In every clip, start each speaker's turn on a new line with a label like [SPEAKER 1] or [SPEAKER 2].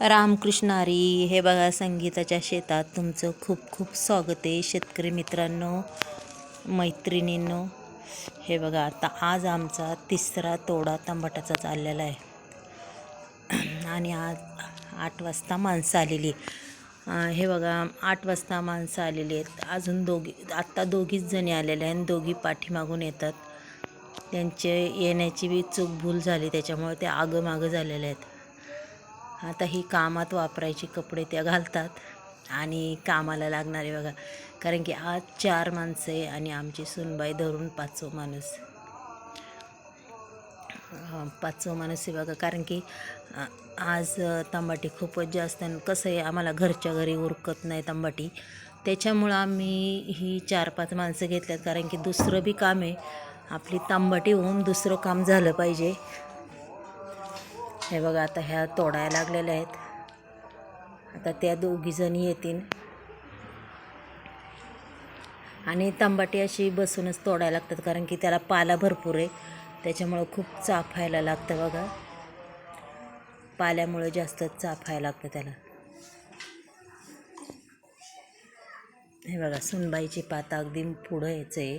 [SPEAKER 1] रामकृष्णारी हे बघा संगीताच्या शेतात तुमचं खूप खूप स्वागत आहे. शेतकरी मित्रांनो मैत्रिणींनो हे बघा आता आज आमचा तिसरा तोडा तंबाट्याचा चाललेला आहे. आणि आज आठ वाजता माणसं आलेली हे बघा आठ वाजता माणसं आलेली आहेत. अजून दोघी आत्ता दोघीच जणी आलेल्या आहेत आणि दोघी पाठीमागून येतात. त्यांचे येण्याची बी चूक भूल झाली त्याच्यामुळे ते आगमागं झालेले आहेत. आता ही कामात वापरायची कपडे त्या घालतात आणि कामाला लागणारे बघा. कारण की आज चार माणसं आहे आणि आमची सुनबाई धरून पाचवं माणूस. पाचवं माणूस आहे बघा. कारण की आज तंबाटी खूपच जास्त आणि कसं आहे आम्हाला घरच्या घरी उरकत नाही तंबाटी. त्याच्यामुळं आम्ही ही चार पाच माणसं घेतल्यात. कारण की दुसरं बी काम आहे. आपली तांबटी होऊन दुसरं काम झालं पाहिजे. हे बघा आता ह्या तोडायला लागलेल्या आहेत. आता त्या दोघीजणी येतील. आणि तंबाटी अशी बसूनच तोडायला लागतात कारण की त्याला पाला भरपूर आहे. त्याच्यामुळं खूप चाफायला लागतं बघा. पाल्यामुळं जास्त चाफायला लागतं त्याला. हे बघा सुनबाईची पाता अगदी पुढं यायचं आहे.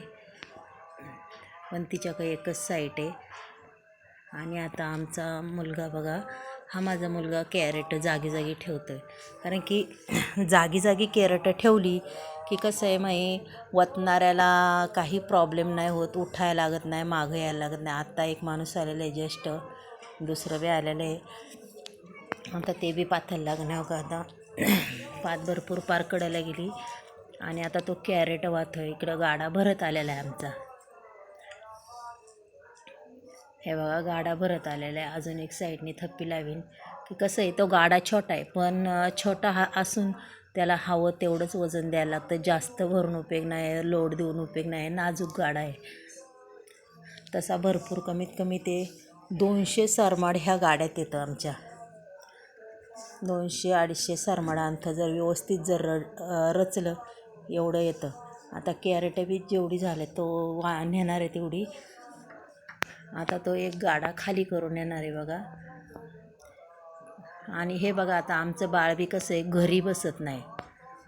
[SPEAKER 1] पण तिच्याकडे एकच साईट आहे. आणि आता आमचा मुलगा बघा हा माझा मुलगा कॅरेट जागी जागी ठेवतो आहे कारण की जागी जागी कॅरेट ठेवली की कसं आहे माही वतणाऱ्याला काही प्रॉब्लेम नाही होत उठायला लागत नाही मागं यायला लागत नाही. आत्ता एक माणूस आलेला आहे ज्येष्ठ दुसरं बी आलेलं आहे. आता ते बी पाथायला लागणार का आता. पात भरपूर पार कडायला गेली. आणि आता तो कॅरेट वाहतो इकडं गाडा भरत आलेला आहे आमचा. हे बघा गाडा भरत आलेला आहे. अजून एक साईडने थप्पी लावीन. की कसं आहे तो गाडा छोटा आहे पण छोटा हा असून त्याला हवं तेवढंच वजन द्यायला लागतं. जास्त भरून उपयोग नाही लोड देऊन उपयोग नाही. नाजूक गाडा आहे. तसा भरपूर कमीत कमी ते दोनशे सरमाड ह्या गाड्यात येतं आमच्या. दोनशे अडीचशे सरमाड अंत जर व्यवस्थित जर र रचलं एवढं येतं. आता कॅरेट बी जेवढी झाले तो वा नेणार आहे तेवढी. आता तो एक गाडा खाली करून येणार आहे बघा. आणि हे बघा आता आमचं बाळ बी कसं आहे घरी बसत नाही.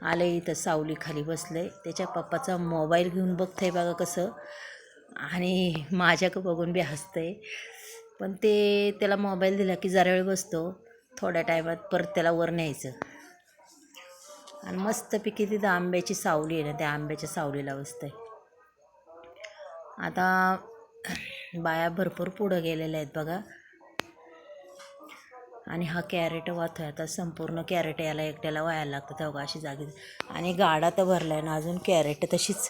[SPEAKER 1] आलं इथं सावली खाली बसलं. आहे त्याच्या पप्पाचा मोबाईल घेऊन बघतं आहे बघा कसं. आणि माझ्याकडं बघून बी हसतं आहे पण ते त्याला मोबाईल दिला की जरा वेळ बसतो. थोड्या टायमात परत त्याला वर न्यायचं. आणि मस्तपैकी तिथं आंब्याची सावली आहे ना त्या आंब्याच्या सावलीला बसतं आहे आता बाया भरपूर पुढं गेलेल्या आहेत बघा. आणि हा कॅरेट वाहतोय. आता संपूर्ण कॅरेट याला एकट्याला व्हायला लागतं तेव्हा अशी जागी आणि गाडा तर भरला आहे ना अजून. कॅरेट तशीच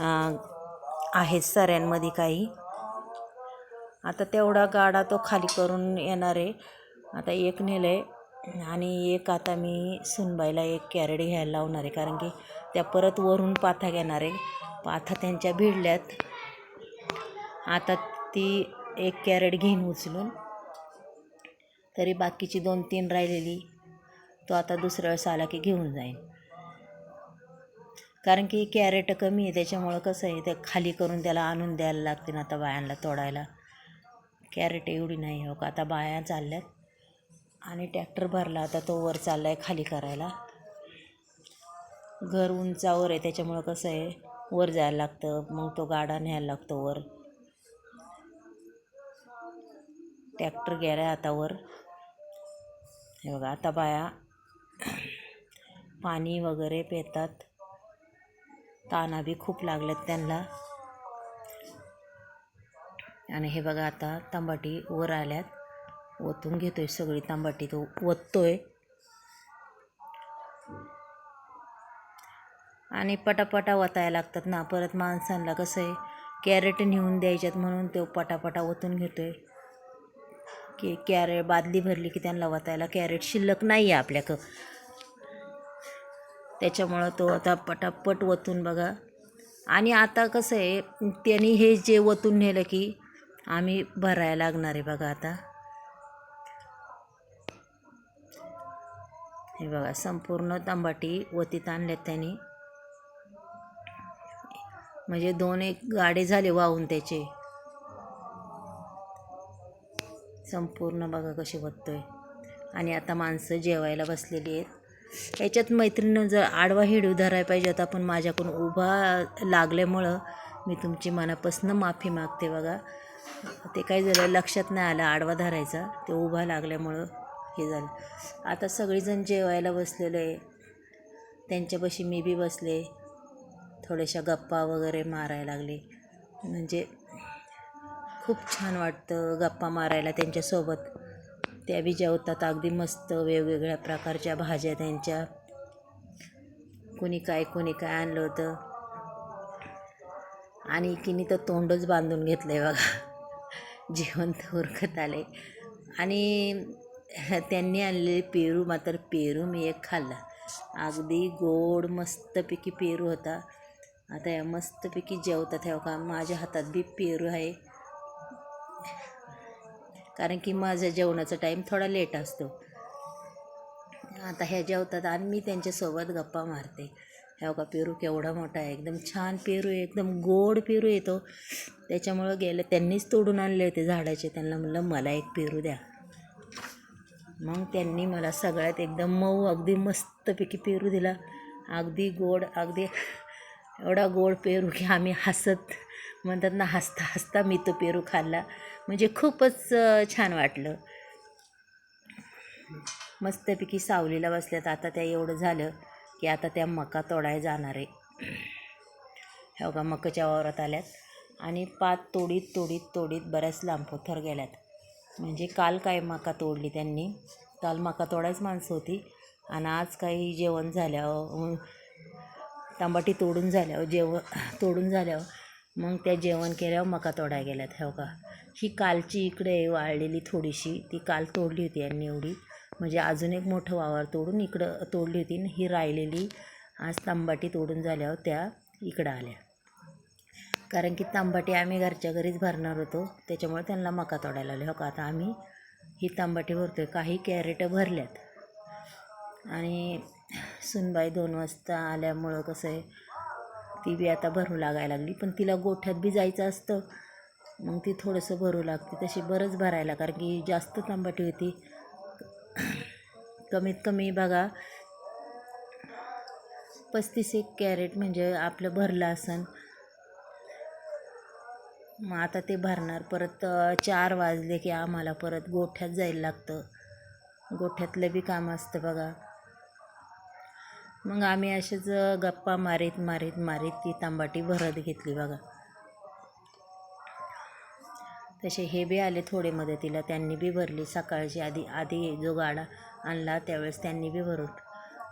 [SPEAKER 1] आहेत सऱ्यांमध्ये काही. आता तेवढा गाडा तो खाली करून येणार आहे. आता एक नेलं आहे आणि एक आता मी सुनबाईला एक कॅरेट घ्यायला लावणार आहे. कारण की त्या परत वरून पाथा घेणार आहे. पाथा त्यांच्या भिडल्यात. आता ती एक कॅरेट घेईन उचलून तरी बाकीची दोन तीन राहिलेली तो आता दुसऱ्या वेळेस आला की घेऊन जाईन. कारण की कॅरेट कमी आहे त्याच्यामुळं कसं आहे ते खाली करून त्याला आणून द्यायला लागते ना आता बायांना तोडायला. कॅरेट एवढी नाही हो का आता बाया चालल्यात आणि ट्रॅक्टर भरला आता तो वर चालला आहे खाली करायला. घर उंचावर आहे त्याच्यामुळं कसं आहे वर जायला लागतं मग तो गाडा न्यायला लागतो वर. टॅक्टर गेला हातावर. हे बघा आता बाया पाणी वगैरे पितात. ताना बी खूप लागल्यात त्यांना. आणि हे बघा आता तंबाटी वर आल्यात. ओतून घेतोय सगळी तंबाटी तो ओततोय. आणि पटापटा ओतायला लागतात ना परत माणसांना कसं आहे कॅरेट नेऊन द्यायच्यात म्हणून तो पटापटा ओतून घेतोय. की कॅरेट बादली भरली की त्यांना वतायला. कॅरेट शिल्लक नाही आहे आपल्याकडं. त्याच्यामुळं तो आता पटापट वतून बघा. आणि आता कसं आहे त्यांनी हे जे वतून नेलं की आम्ही भरायला लागणार आहे बघा आता. हे बघा संपूर्ण तंबाटी वतीत आणल्यात त्यांनी. म्हणजे दोन एक गाडे झाले वाहून त्याचे. संपूर्ण बघा कशी बघतोय. आणि आता माणसं जेवायला बसलेली आहेत. याच्यात मैत्रिणीनं जर आडवा हिडू धरायला पाहिजे आता पण माझ्याकडून उभा लागल्यामुळं मी तुमची मनापासून माफी मागते बघा. ते काय झालं लक्षात नाही आलं आडवा धरायचा. ते उभा लागल्यामुळं हे झालं. आता सगळीजण जेवायला बसलेले आहे. त्यांच्यापाशी मी बी बसले. थोड्याशा गप्पा वगैरे मारायला लागले. म्हणजे खूप छान वाटतं गप्पा मारायला त्यांच्यासोबत. त्या बी जेवतात अगदी मस्त वेगवेगळ्या प्रकारच्या भाज्या त्यांच्या. कुणी काय कोणी काय आणलं होतं. आणि एकीने तर तोंडच बांधून घेतलं आहे बघा. जेवण तर उरकत आले. आणि त्यांनी आणलेले पेरू मात्र पेरू मी एक खाल्ला. अगदी गोड मस्तपैकी पेरू होता. आता या मस्तपैकी जेवतात ह्या का माझ्या हातात बी पेरू आहे. कारण की माझ्या जेवणाचा टाईम थोडा लेट असतो. आता ह्या जेवतात आणि मी त्यांच्यासोबत गप्पा मारते. ह्या का पेरू केवढा मोठा आहे. एकदम छान पेरू आहे. एकदम गोड पेरू येतो त्याच्यामुळं गेलं त्यांनीच तोडून आणले होते झाडाचे. त्यांना म्हणलं मला एक पेरू द्या. मग त्यांनी मला सगळ्यात एकदम मऊ अगदी मस्तपैकी पेरू दिला. अगदी गोड अगदी एवढा गोड पेरू की आम्ही हसत म्हणतात ना हसता हसता मी तो पेरू खाल्ला. म्हणजे खूपच छान वाटलं. मस्तपैकी सावलीला बसल्यात. आता त्या एवढं झालं की आता त्या मका तोडाय जाणार आहे. हो का मकाच्या वावरात आल्यात. आणि पात तोडीत तोडीत तोडीत बऱ्याच लांबोथर गेल्यात. म्हणजे काल काय मका तोडली त्यांनी? काल मका तोडायच माणसं होती. आणि आज काही जेवण झाल्यावर तांबाटी तोडून झाल्यावर जेवण तोडून झाल्यावर मग त्या जेवण केल्यावर मका तोडाय गेल्यात हो का? ही कालची इकडे वाळलेली थोडीशी ती काल तोडली होती यांनी एवढी. म्हणजे अजून एक मोठं वावर तोडून इकडं तोडली होती आणि ही राहिलेली आज तांबाटी तोडून झाल्यावर त्या इकडं आल्या. कारण की तांबाटी आम्ही घरच्या घरीच भरणार होतो त्याच्यामुळे त्यांना मका तोडायला आले. हो का? आता आम्ही ही तांबाटी भरतो आहे काही कॅरेटं भरल्यात. आणि सुनबाई दोन वाजता आल्यामुळं कसं आहे ती बी आता भरू लागायला लागली. पण तिला गोठ्यात बी जायचं असतं. मग ती थोडंसं भरू लागते. तशी बरंच भरायला कारण की जास्त तांबाटी होती. कमीत कमी बघा पस्तीस एक कॅरेट म्हणजे आपलं भरलं असन. मग आता ते भरणार. परत चार वाजले की आम्हाला परत गोठ्यात जायला लागतं. गोठ्यातलं बी काम असतं बघा. मग आम्ही असेच गप्पा मारीत मारीत मारीत ती तांबाटी भरत घेतली बघा. तसे हे बी आले थोडे मदतीला त्यांनी बी भरली. सकाळची आधी आधी जो गाडा आणला त्यावेळेस त्यांनी बी भरून.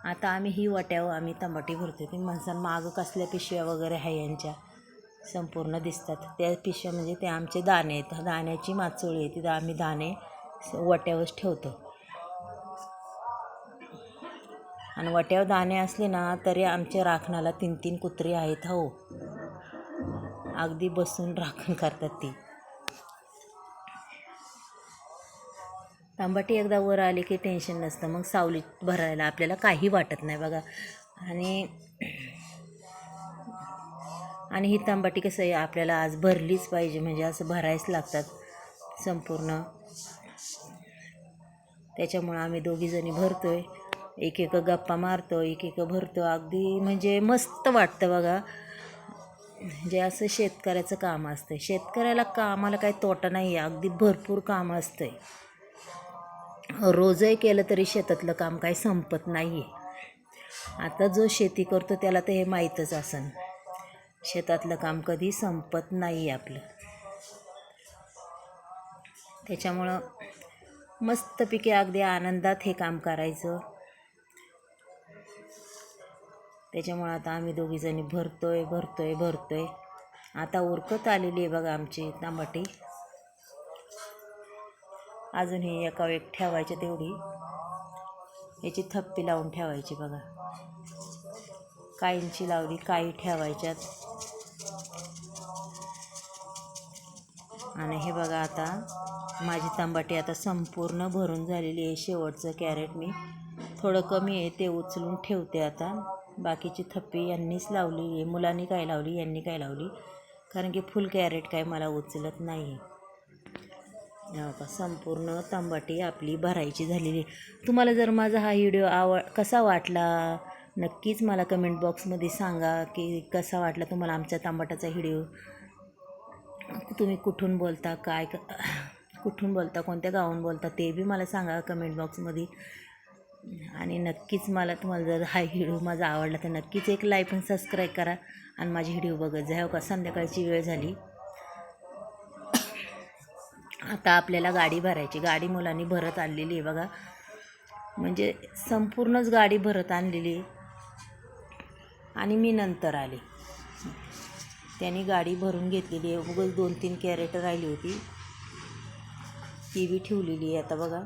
[SPEAKER 1] आता आम्ही ही वाट्यावर आम्ही तांबाटी भरतो ती माणसां मागं कसल्या पिशव्या वगैरे आहे यांच्या? संपूर्ण दिसतात. त्या पिशव्या म्हणजे ते आमचे दाणे आहेत. दाण्याची माचोळी आहे. तिथं आम्ही दाणे वट्यावरच ठेवतो. आणि वट्यावर दाणे असले ना तरी आमच्या राखणाला तीन तीन कुत्री आहेत हो. अगदी बसून राखण करतात ती. तांबाटी एकदा वर आली की टेन्शन नसतं. मग सावलीत भरायला आपल्याला काही वाटत नाही बघा. आणि आणि ही तांबाटी कसं आहे आपल्याला आज भरलीच पाहिजे. म्हणजे असं भरायच लागतात संपूर्ण. त्याच्यामुळं आम्ही दोघीजणी भरतो आहे एक एक गप्पा मारतो एक एक भरतो. अगदी म्हणजे मस्त वाटतं बघा. म्हणजे असं शेतकऱ्याचं काम असतं शेतकऱ्याला कामाला काही तोटा नाही आहे अगदी भरपूर काम असतं रोजही केलं तरी शेतातलं काम काही संपत नाही आहे आता जो शेती करतो त्याला तर हे माहीतच असन. शेतातलं काम कधी संपत नाही आहे आपलं. त्याच्यामुळं मस्तपैकी अगदी आनंदात हे काम करायचं. त्याच्यामुळं आता आम्ही दोघीजणी भरतो आहे भरतो आहे भरतो आहे आता उरकत आलेली आहे बघा आमची तांबाटी. अजून ही एका एक ठेवायची तेवढी. याची थप्पी लावून ठेवायची बघा. काहींची लावली काही ठेवायच्यात. आणि हे बघा आता माझी तांबाटी आता संपूर्ण भरून झालेली आहे. शेवटचं कॅरेट मी. थोडं कमी आहे ते उचलून ठेवते आता. बाकीची थप्पी यांनीच लावली आहे मुलांनी काय लावली यांनी काय लावली? कारण की फुल कॅरेट काय मला उचलत नाही. हो का संपूर्ण तांबाटी आपली भरायची झालेली आहे. तुम्हाला जर माझा हा व्हिडिओ आव कसा वाटला नक्कीच मला कमेंट बॉक्समध्ये सांगा की कसा वाटला तुम्हाला आमच्या तांबाटाचा व्हिडिओ. तुम्ही कुठून बोलता काय क कुठून बोलता कोणत्या गावून बोलता ते बी मला सांगा कमेंट बॉक्समध्ये. आणि नक्कीच मला तुम्हाला जर हा व्हिडिओ माझा आवडला तर नक्कीच एक लाईक आणि सबस्क्राईब करा आणि माझी व्हिडिओ बघत जा. हो का? संध्याकाळची वेळ झाली. आता आपल्याला गाडी भरायची. गाडी मुलांनी भरत आणलेली आहे बघा. म्हणजे संपूर्णच गाडी भरत आणलेली आहे. आणि मी नंतर आले. त्यांनी गाडी भरून घेतलेली आहे. उगच दोन तीन कॅरेट राहिली होती. ती बी ठेवलेली आहे आता बघा.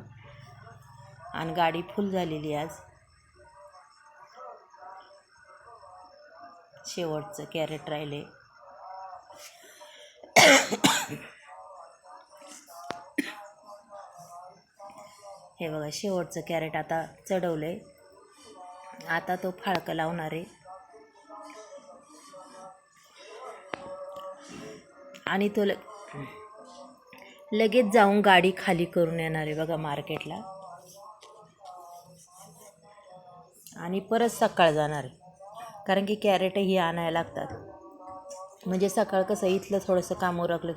[SPEAKER 1] आणि गाडी फुल झालेली आहे आज. शेवटचं कॅरेट राहिले. हे बघा शेवटचं कॅरेट आता चढवलं आहे आता तो फाळकं लावणार आहे. आणि तो ल लगेच जाऊन गाडी खाली करून येणार आहे बघा मार्केटला आणि परत सकाळ जाणार आहे. कारण की कॅरेटही आणायला लागतात. म्हणजे सकाळ कसं इथलं थोडंसं काम उरकलं की